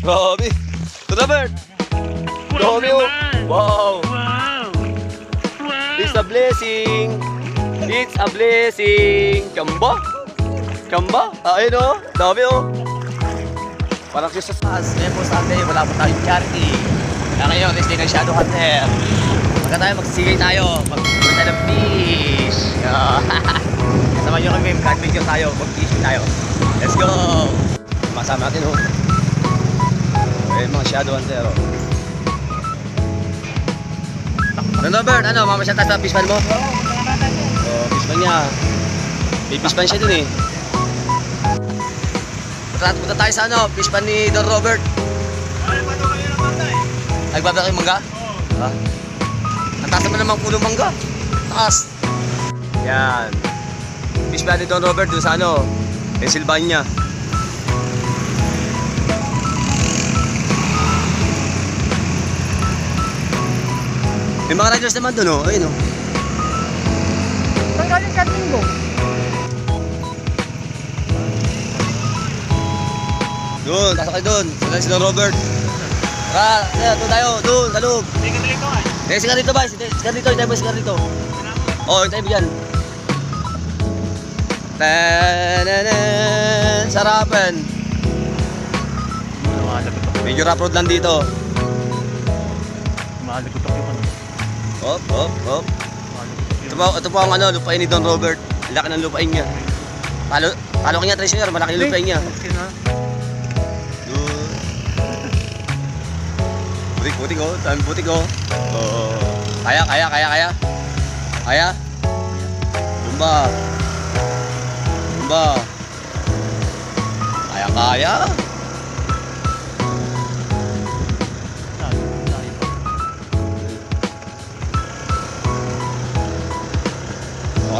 Grabe. Robert. Grabe oh. Wow. Wow! Wow! It's a blessing. It's a blessing. Chamba? Chamba? Ah, ayun oh. Dami oh. Parang siya sa taas. Ngayon po Sunday, wala po tayong charity. Kaya ngayon, is day ng Shadow Hunter. Pagka tayo, magsisigay tayo. Magpunta ng fish. Kasama nyo kami, kahit video tayo, mag-fishing tayo. Let's go! Masama natin oh. Ayun mga Shadow Hunter oh. Ano Robert, ano, mamasyal tayo sa fishpan mo? Oh, fishpan niya. May fishpan siya dun eh. Punta, punta tayo sa ano, fishpan ni Don Robert. Nagbabla kayo mangga? Ha? Ang taas naman namang puno mangga. Taas. Yan. Fishpan ni Don Robert dun sa ano, Pennsylvania. May mga riders naman dun oh, ayun oh. Saan galing kanting mo? Doon, pasok kayo doon. Sila si Don Robert. Tara, tara, doon tayo, doon, sa loob. Ka dito ah. Eh, sigarito ba? Sigarito, hintayin mo yung sigarito. Oo, oh, hintayin mo yan. Tananan, sarapan. Medyo rough road lang dito. Hop, hop, hop. Ito po, ito po ang ano, lupain ni Don Robert. Laki ng lupain niya. Palo, palo kanya, treasure, malaki yung lupain niya. Butik, butik oh. Dami butik oh. Oo. Kaya, kaya, kaya, kaya. Kaya. Bumba. Bumba. Kaya, kaya.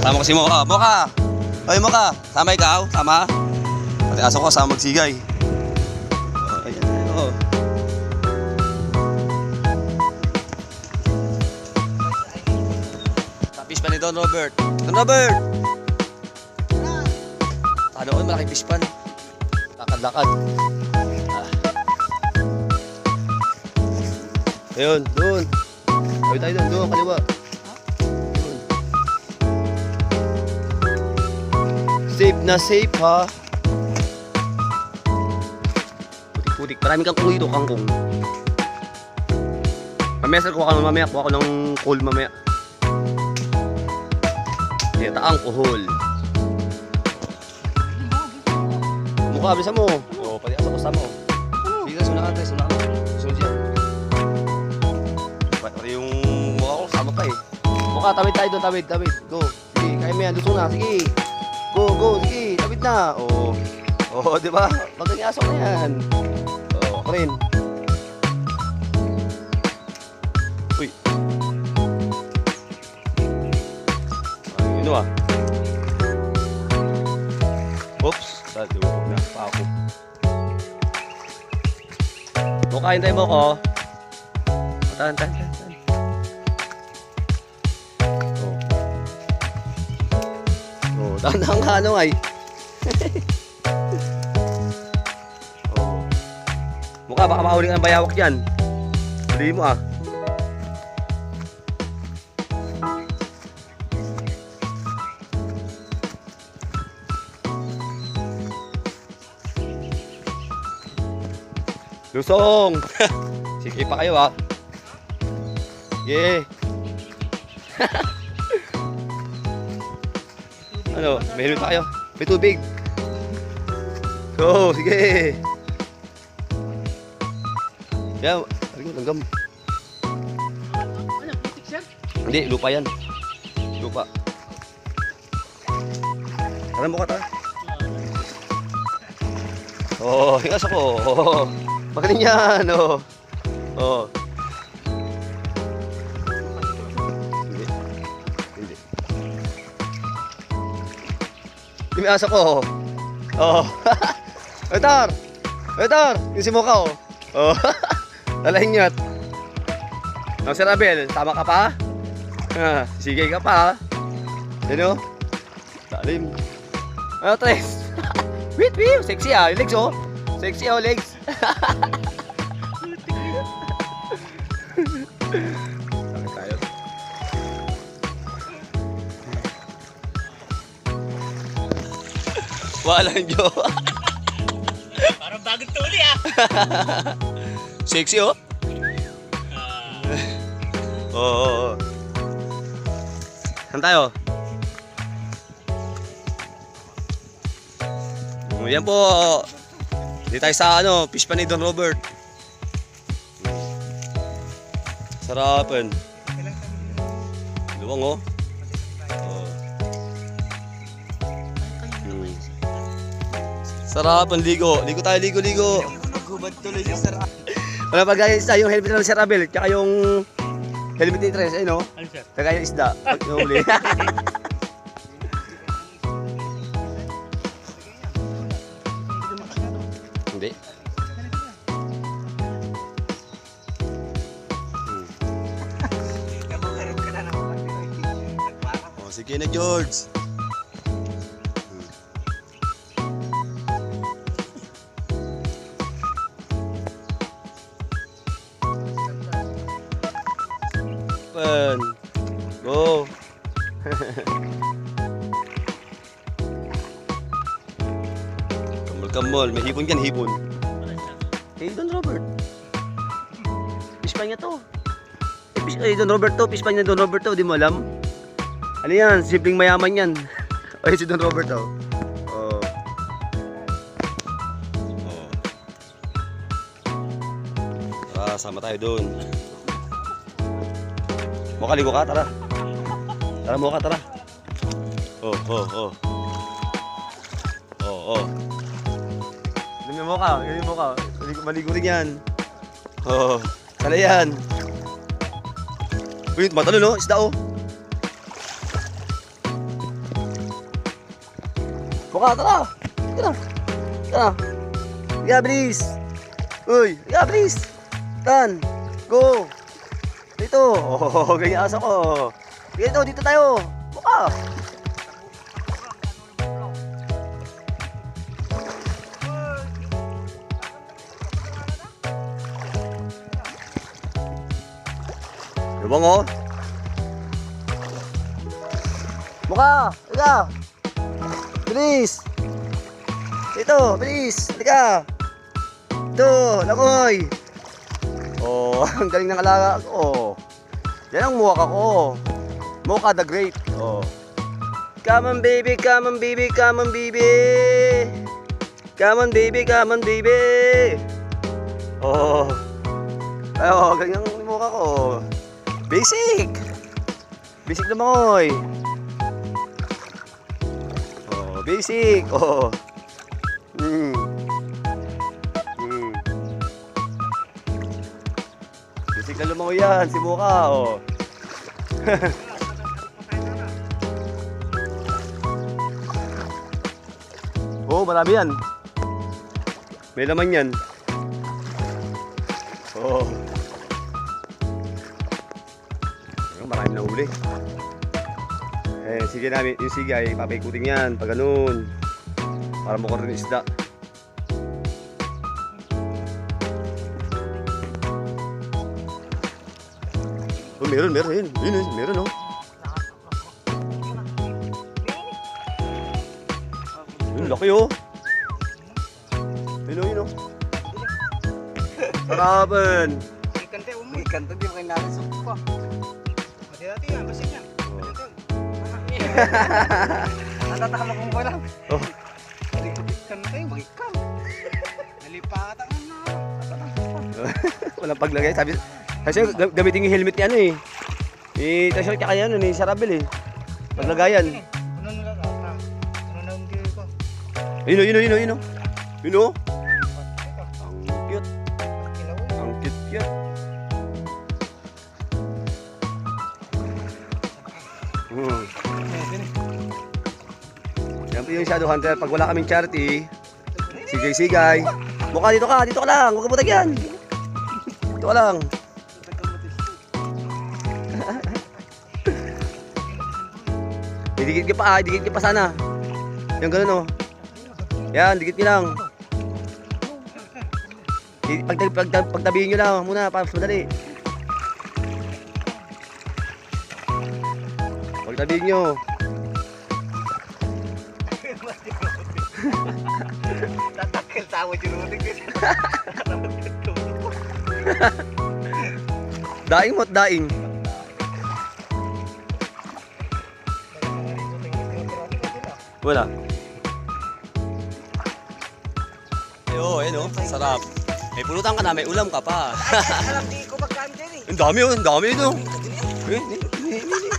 O, tama ko si Moka. Moka! Hoy, Moka! Sama ikaw? Sama? Pati aso ko, sama magsigay. Oh, ayan, ayan, oh. Tapis pa ni Don Robert. Don Robert! Ano ko, malaking fish pan. Lakad-lakad. Ah. Ayun, doon. Ayun tayo doon, doon, kaliwa. Na safe ha. Putik-putik. Maraming kang kulo dito, kangkong. Mamaya sir, kuha ka mamaya. Kuha ko ng coal mamaya. Ito ang kuhol. Mukha, bisa mo. Oo, pati asa ko sa mo. Sige, sunod ka, sunod ka. Sunod siya. Pati yung mukha ko, sama pa eh. Mukha, tawid tayo doon, tawid, tawid. Go. Sige, kaya mo yan, lusong na. Sige. Go, go, sige, tawid na. Oo. Oo, di ba? Magaling aso na yan. Oo, ako rin. Uy. Ay, yun ah. Oops, dati huwag na pa ako. Mukha hintay mo ko. Tahan, tahan, Dahan-dahan ka ano ay. oh. Mukha baka mahuli ka ng bayawak diyan. Huli mo ah. Lusong! Sige pa kayo ah. Sige. ano, pa kayo. May tubig. Go, sige. Yan, ayun, langgam. Ano, putik sir? Hindi, lupa yan. Lupa. Tara mo ka, tara. Oh, yung aso ko. Oh, magaling yan. Oo. Oh. Aso ko. Oh. Etar! Etar! Yung si Moka, oh. Oh. Talahingyat. Oh, Sir Abel, tama ka pa? Ah, sige ka pa. Ano? Talim. Ano, Tres? wait, wait. Sexy ah. Yung legs, oh. Sexy, oh, legs. Walang jowa. Parang bagong tuli ah. Sexy oh. Oo. oo, oo. Saan tayo? Oh, Yan po. Hindi tayo sa ano, fish pa ni Don Robert. Sarapan. Luwang oh. Sarapan, ligo. Ligo tayo, ligo, ligo. Gubad tuloy si Sir Wala pa guys, yung helmet ng Sir Abel, tsaka yung helmet ni Tres, ayun oh. Ano sir? Kagaya isda, pag nahuli. Hindi. Hmm. Oh, sige na George. Kambal-kambal. May hipon yan, hipon. Eh, Don Robert. Fish pa niya to. Eh, fish, eh, Don Robert to. Fish pa niya Don Robert to. Di mo alam? Ano yan? Simpleng mayaman yan. Ay, si Don Robert to. Oh. Oh. Tara, sama tayo doon. Muka, ligo ka, tara. Tara, muka, tara. Oh, oh, oh. Oh, oh. Yung muka, yun yung muka. Maligo, maligo rin yan. Oh, tala yan. Uy, matalo no, isda oh. Muka, tara. Tara. Tara. Yeah, please. Uy, yeah, please. Tan. Go. Dito. Oh, ganyan asa ko. Dito, dito tayo. Muka. Lubang oh. Muka, halika. Bilis. Dito, bilis. Halika. Dito, langoy. Oh, ang galing ng alaga ko. Yan ang muwak ako. Mocha the Great. Oh. Come on baby, come on baby, come on baby. Come on baby, come on baby. Oh. Ay, oh, galing ang mukha ko. Basic. Basic na mangoy. Oh, basic. Oh. Hmm. Hmm. Basic na lumangoy yan, si Muka, oh. Oh, marami yan. May laman yan. Sige namin, yung sige ay papaikutin yan, pag ganun. Para mukha rin isda. Oh, meron, meron, yun. Yun, yun, meron, oh. Yun, laki, oh. Yun, oh, yun, oh. Sarapan. Ikan tayo, umay. Ikan tayo, di mo kayo narisok pa. Mati-dati yan, basin yan. Natatama kong ko lang. Oh. Ikan tayo, mag-ikan. Nalipatan na. Walang paglagay. Sabi, kasi ga- gamitin yung helmet ni ano eh. Eh, tasyo tsaka yan, ni Sarabel eh. Paglagayan. Ano nila ka? Ano na yung gilid ko? Yun o, yun o, yun o, yun o. Yun o. Yan yung Shadow Hunter. Pag wala kaming charity, sigay-sigay. Mukha dito ka, dito ka lang. Huwag ka butagyan. Dito ka lang. Didikit ka pa, ah. Didikit ka pa sana. Yan ganun oh. Yan, dikit ka lang. Pag, pag, pag, pagtabihin nyo lang muna, para mas madali. Pagtabihin nyo. Tatakil tawa ulit kasi. Daing mo't daing. Wala. Ayo, ayun oh, sarap. May pulutan ka na, may ulam ka pa. Alam di ko magkaan dyan eh. Ang dami oh, ang dami ito. Eh, eh, eh, eh, eh.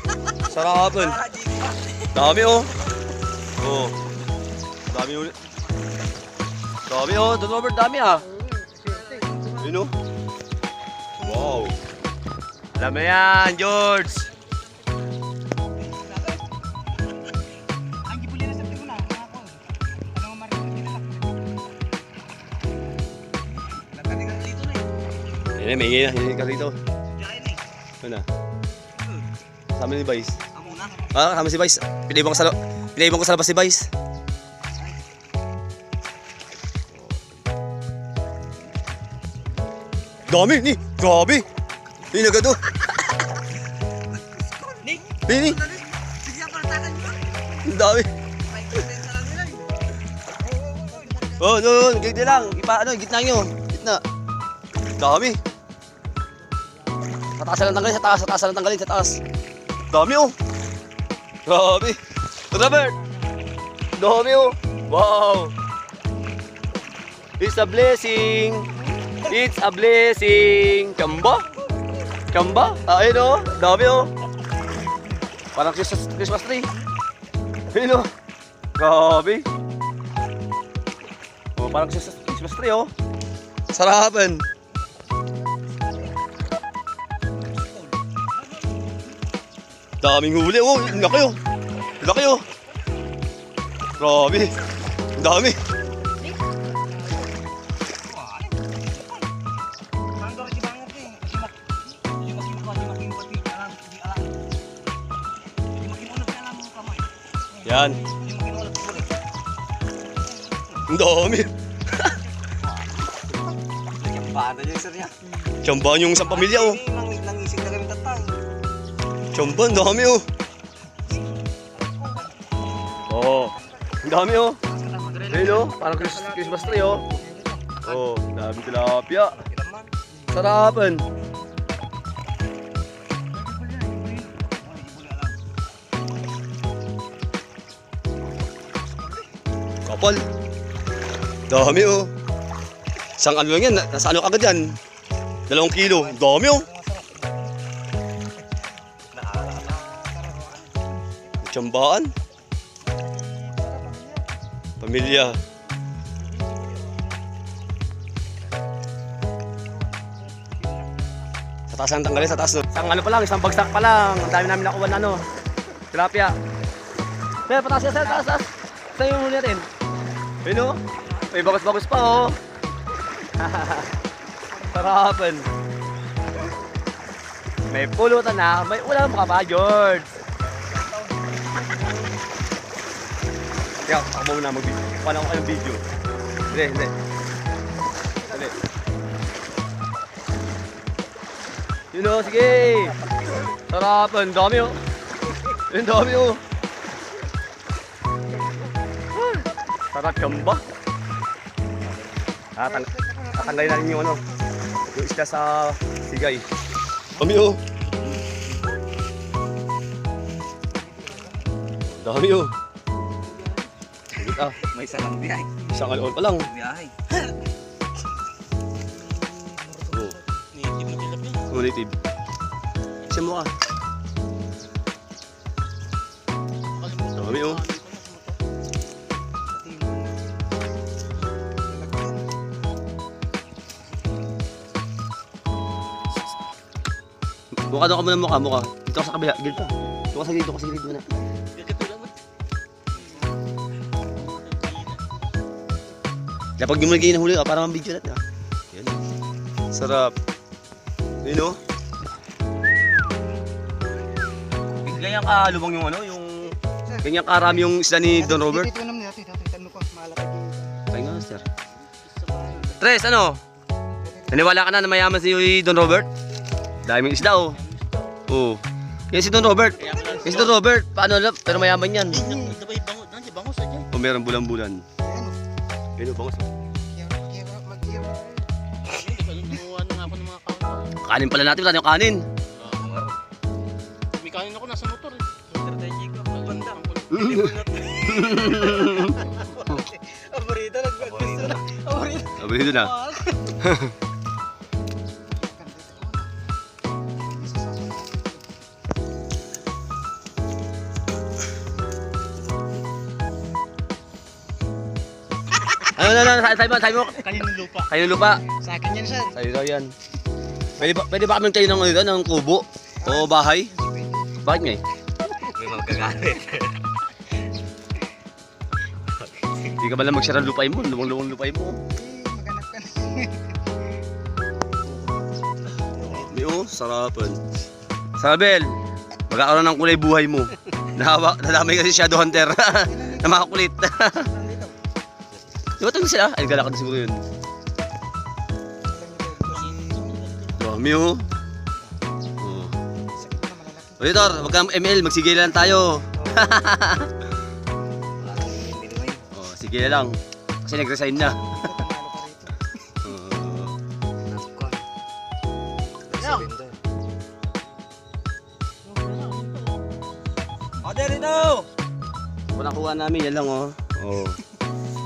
Ko. Dami oh. Oh. Dami ulit. Dami oh, Don Robert, dami ah. Yun oh. Wow. Alam mo yan, George. Gibuli na. Yan, may ingay na, hindi ka rito. Ano na? Kasama ni Vice. Ah, kasama si Vice. Pinaibang ko sa, pinaibang ko sa labas si Vice. Dami, ni. Grabe. Ni oh. Nick, Ni, ni. ang dami. Eh. Oh, no, no, ganyan lang. Ipa, ano, gitna nyo. Gitna. Dami. Sa taas lang tanggalin, sa taas, sa taas lang tanggalin, sa taas. Dami oh. Grabe. Robert. Dami oh. Wow. It's a blessing. It's a blessing. Chamba? Chamba? Ah, ayun oh. Dami oh. Parang Christmas, Christmas tree. Ayun oh. Grabe. Oh, parang Christmas, Christmas tree, oh. Sarapan. Daming huli, oh. Laki, oh. Laki, oh. Grabe. Dami. Yan. Ang dami. Bata niya sir niya. Tsambahan yung isang pamilya, oh. Nangising na kami tatay. Tsamba, ang dami, oh. Oh. Ang dami, oh. Ayun, oh. Parang Chris- Christmas tree, oh. Oh, dami tilapia. Sarapan. Kapal. Dami oh. Isang ano lang yan, na- nasa ano kagad yan? Dalawang kilo. Dami oh. Tsambaan. Pamilya. Sa taas ang tanggalin, sa taas. Isang ano pa lang, isang bagsak pa lang. Ang dami namin nakuha na ano. Tilapia. Pero pataas yan, sa taas, taas. Ito yung huli natin. Ayun o. May bagus-bagus pa oh. Sarapan. May pulutan na, may ulam ka pa, George. Kaya, ako muna mag-video. Paano ko kayong video? Hindi, hindi. Hindi. Yun o, sige. Sarapan, dami o. Yun, dami o. Sarap yan ba? Tatang tatanggalin natin yung ano, yung isda sa sigay. Dami o. Dami o. Ulit ah, May salang biyahe. isang alon pa lang. Biyahe. Oh. Native. Isa mo ka. Dami oh. Mukha daw ka muna mukha, mukha. Dito ka sa kabila, gilid ka. Dito ka sa gilid, dito ka sa gilid muna. Dapat yung mulagay na huli ka para mabidyo natin ah. Yan. Sarap. Yun oh. Ganyan ka lumang yung ano, yung... Ganyan karami yung isla ni Don Robert. Ito naman natin. Ito, ito, ko. Malaki. Ay nga, sir. Tres, ano? Naniwala ka na na mayaman si Don Robert? Daming isda oh. Oo. Yan si Don Robert. Yan si Don Robert. Paano alam? Pero mayaman yan. Sabay bango, nandiyan bango sa dyan. O meron bulan-bulan. Yun o, na ako ng mga kawan. Kanin pala natin. Wala tayong kanin. May kanin ako nasa motor eh. Strategy ko, magbanda. Mm. Aburito, nagbagusto na. Aburito. Sabi na. Ano na na, sabi mo, sabi mo. Kaninong lupa. Kayo lupa. Sa akin yan, sir. Sa'yo daw yan. Pwede ba, pwede ba kami tayo ng, ano, ng kubo? O bahay? Bakit nga eh? May magkagalit. Hindi ka ba lang magsara ng lupay mo? Lumang-lumang lupay mo. Hindi oh, sarapan. Sabel, magkakaroon ng kulay buhay mo. Nahawa, nadamay kasi Shadow Hunter. na ito sila? Ay, galak na siguro yun. Dami oh. Oh. Sakit na malalaki. O Tor, wag kang ML, magsigil lang tayo. Oh, sige lang. Kasi nag-resign na. Ito, tangalo ka rito. Oh. Ate, rito! Wala kuha namin, yan lang oh. Oh.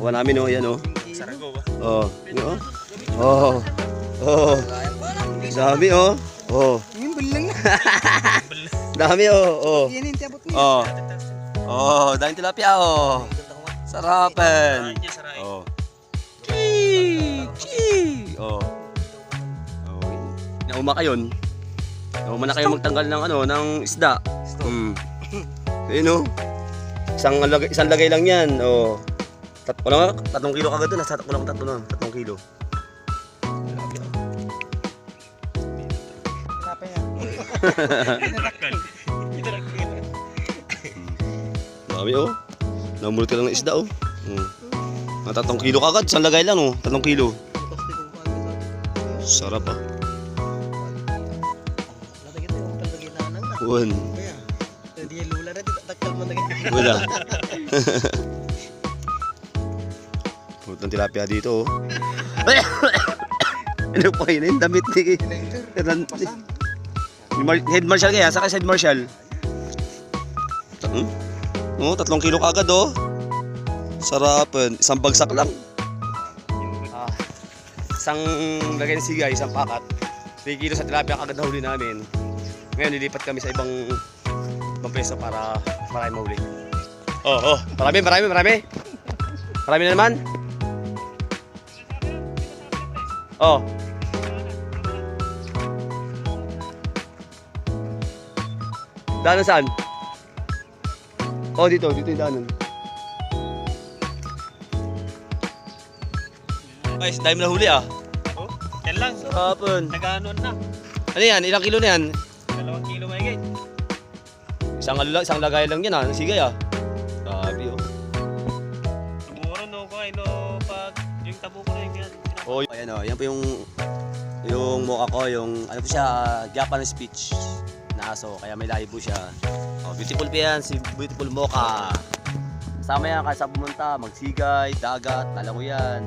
Kuha namin oh, yan oh. Sarago ba? Oh. Oh. Oh. Oh. Dami oh. Oh. Yung bulang na. Dami oh. Oh. Yan yung tiabot niya. Oh. Oh, daming tilapia oh. Sarapan. Oh. Chee! Chee! Oh. Oh. Nauma kayon. Nauma na kayo magtanggal ng ano, ng isda. Hmm. Ayun oh. Isang lagay, isang lagay lang yan. Oh. Tat wala nga, tatlong kilo kagad doon. Nasa kulang tatlo na. Tatlong kilo. Wala pa yan. Dami oh. Namulot ka lang ng isda oh. Hmm. Mga tatlong kilo kagad. Isang lagay lang oh. Tatlong kilo. Sarap ah. Uwan. Hindi Pulot ng tilapia dito oh. ano po yun? Yung damit ni... Head marshal kaya? Saka sa head marshal? Hmm? Oo, tatlong kilo kagad oh. Sarapan. Isang bagsak lang. Ah, isang lagay ng sigay, isang pakat. 3 kilo sa tilapia kagad na huli namin. Ngayon, lilipat kami sa ibang ibang pwesto para marami mahuli. Oh, oh, marami, marami, marami. Marami na naman. Oh. Daanan saan? Oh, dito, dito yung daanan. Guys, dahil na huli ah. Oh, yan lang. Hapon. Nagaanon na. Ano yan? Ilang kilo na yan? Dalawang kilo mahigit. Isang ano lang, isang lagay lang yan ah. Sige ah. Oh, y- ayan oh, yan po yung yung mukha ko, yung ano po siya, Japanese speech na aso, kaya may lahi po siya. Oh, beautiful pa yan, si beautiful mocha. Kasama yan kahit sa pumunta, magsigay, dagat, alam mo yan.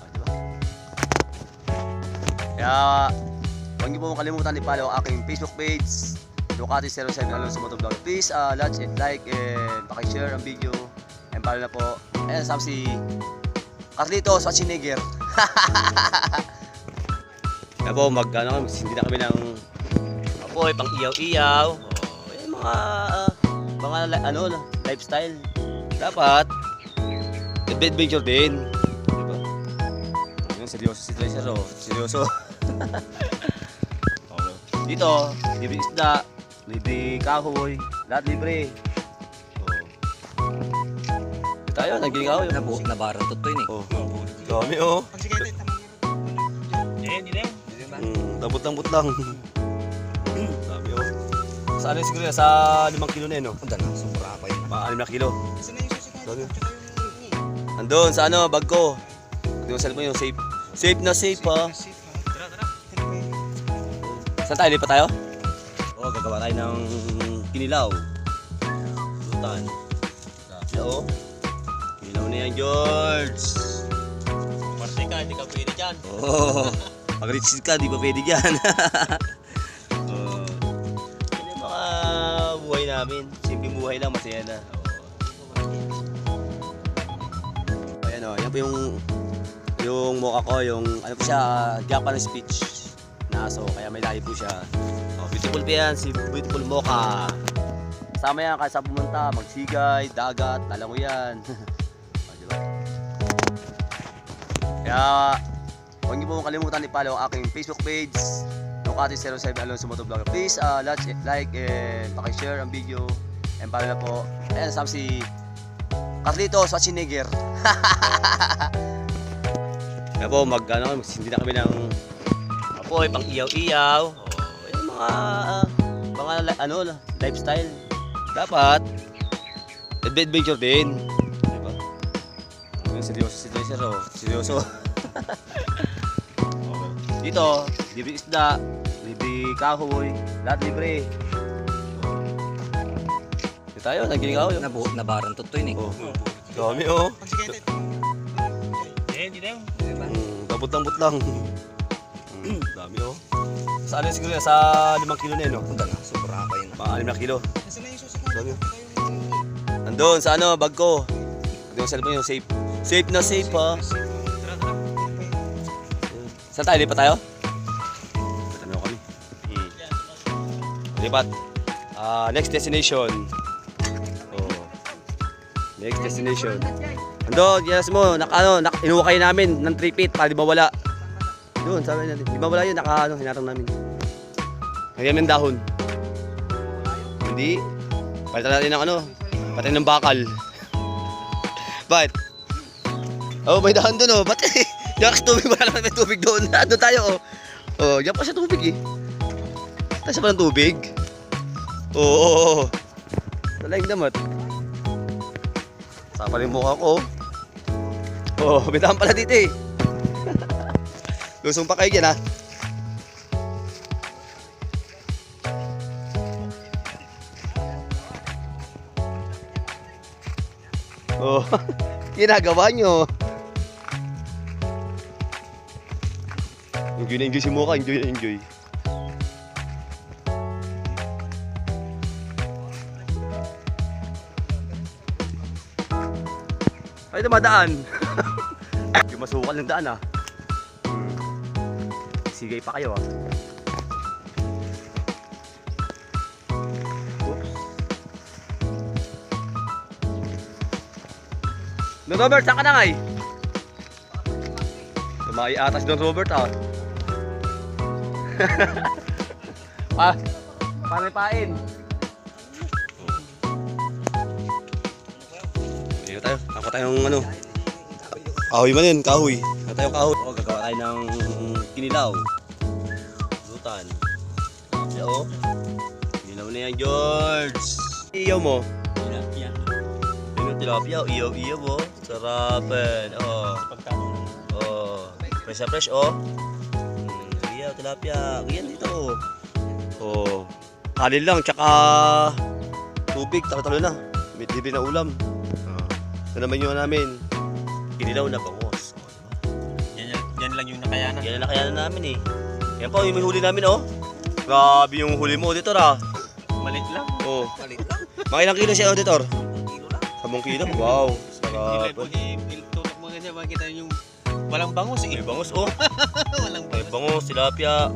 oh, diba? Kaya, huwag niyo po kalimutan i-follow ang aking Facebook page, Ducati 07 Alonso Motovlog. Please, uh, like, and like and pakishare ang video. And follow na po. Ayan, sama si Carlito Schwarzenegger. Kaya po, mag, ano, hindi na kami ng apoy, pang iyaw-iyaw. Oh, yung mga, ah, mga, ano, lifestyle. Dapat, adventure din. Diba? Yung seryoso si Tracer, oh. Seryoso. Dito, libre isda, libre kahoy, lahat libre. Oh. Tayo, naging kahoy. Nabu nabaran to to yun eh. Oh. Dami oh. Lambot-lambot lang. Dami oh. Sa ano yun siguro yan? Sa limang kilo na yun, no? Ang dala, sobra pa yun. Mga anim na kilo. Yung yung... Andun, sa ano, bag ko. Hindi mo sa yung safe. Safe na safe, ha? Ha? Saan tayo? Lipat tayo? Oo, gagawa tayo ng kinilaw. Lutan. Sabi, oo. Kinilaw na yan, George. Parte ka, hindi ka pwede dyan. Oo. Pag rich ka, di pa pwede dyan. Oo. Yan yung mga buhay namin. Simpleng buhay lang, masaya na. Oo. Ayan o, yan po yung yung mocha ko, yung ano po siya, Japanese speech na aso, kaya may lahi po siya. Oh, beautiful pa yan, si beautiful mocha. Kasama yan, sa pumunta, magsigay, dagat, talango yan. oh, diba? Kaya, huwag niyo po kalimutan i-follow ang aking Facebook page, Ducati07 Alonso Motovlogger. Please, uh, like, like and pakishare ang video. And follow na po. Ayan, sama si Carlito Schwarzenegger. Kaya po, mag, ano, magsindi na kami ng apoy, pang iyaw-iyaw. Oh, yung mga, ah, mga, ano, lifestyle. Dapat, adventure din. Diba? Yung seryoso, seryoso, seryoso. Dito, libre isda, libre kahoy, lahat libre. Dito tayo, nagiling ako yun. Nabu nabaran tutoy ni. Oh, dami oh. Eh, hindi na yun. Mm, dabot-dabot lang. Mm, dami oh. Sa ano yun siguro yan? Sa limang kilo na yun oh. Punta na, sobra pa yun. Mga anim na kilo. Nasaan na yung susunod? Dami oh. Andun sa ano, bag ko. Andun sa cellphone yung safe. Safe na safe ha. Saan tayo? Lipat tayo? Lipat na kami. Hmm. Lipat. Ah, next destination. Oh. Next destination. Ando, yes mo, naka ano, nak inuukay namin ng 3 feet para di mawala. Doon, sabi natin. Di mawala yun, naka ano, hinarang namin. Nagyan ng dahon. Hindi. Palitan natin ng ano, pati ng bakal. Bakit? Oh, may dahon doon oh. Ba't? Diyan tubig, wala naman may tubig doon. Doon tayo oh. Oh, diyan pa siya tubig eh. Tayo siya pa ng tubig. Oo, oo, oo. Talagang damat. Sapa rin mukha ko. Oh, may dahon pala dito eh. Lusong pa kayo dyan ha. Oh, ginagawa nyo. Enjoy na enjoy si Mocha, enjoy na enjoy. Ay, dumadaan. Yung masukal ng daan ah. Sigay pa kayo ah. Don Robert, saan ka na ngay? Tumay atas Don Robert ah. ah, panipain. Dito tayo. Ako tayong ano. Kahoy man yun, kahoy. Ako tayong kahoy. O, gagawa tayo ng kinilaw. Lutan. Siya o. Kinilaw na yan, George. Iyaw mo. Yung tilapia. Iyaw, iyaw mo. Sarapan. Oh. Pagtanong na. Oh, fresh fresh oh. Tilapia. Ganyan dito. Oh. Kanin lang tsaka tubig, talo-talo na. May libre na ulam. Oh. Ito naman yung namin. Kinilaw na bangos. Oh, diba? Yan, yan, yan lang yung nakayanan. Yan ang nakayanan namin eh. Yan po, yung may huli namin oh. Grabe yung huli mo, auditor ah. Malit lang. Oh. Palit lang. Mga ilang kilo siya, auditor? Kilo lang. 10 kilo? Wow. Sarap. po, tutok mo ganyan, makikita yung walang bangus eh. May bangos oh. walang May bangus. tilapia.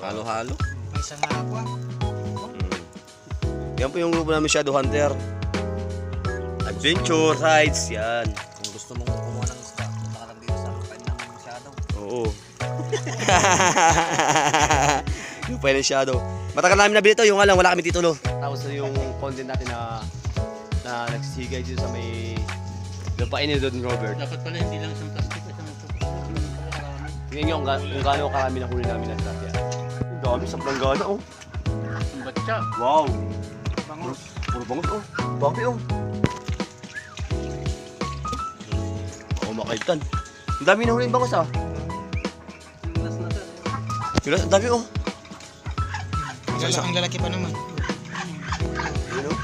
Halo-halo. May isang ako ah. Mm. Yan po yung grupo namin Shadow Hunter. Adventure rides, yan. Kung gusto mong kumuha ng isda, punta ka lang dito sa kanyang shadow. Oo. yung pwede Shadow. Matagal namin nabili ito, yung nga lang wala kami titulo. Tapos yung content natin na na nagsisigay dito sa may lupain ni Don Robert. Dapat pala hindi lang. Isang Tingnan nyo kung, ga- kung gaano karami na huli namin ng tilapia. Ang dami, sobrang gana oh. Ang batsa. Wow! Bangus. Puro bangus oh. Dami oh. Ako makaitan. Ang dami na huli yung bangus ah. Yun, ang dami oh. Ang lalaki pa naman. Yun oh.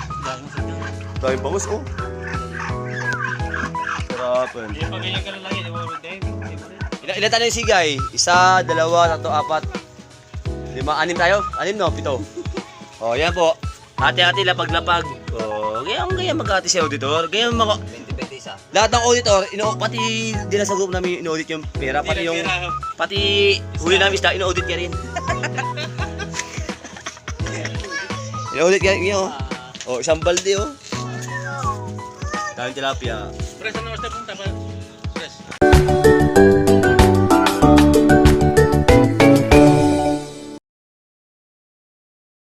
Daming bangus oh. Ganyan ka lang lagi, di mo rin. Ilan, ilan tayo yung sigay? Isa, dalawa, tatlo, apat. Lima, anim tayo? Anim no? Pito. Oh, yan po. Hati-hati lapag-lapag. Oh, kaya ang kaya mag-hati si auditor. Kaya mga 20-20 isa. lahat ng auditor, ino pati din sa group namin ino-audit yung pera, pati yung pati huli namin isda, ino-audit niya rin. ino-audit niya niya oh. Oh, isang balde oh. Dahil tilapia. Pres, ano mas na punta ba? Pres.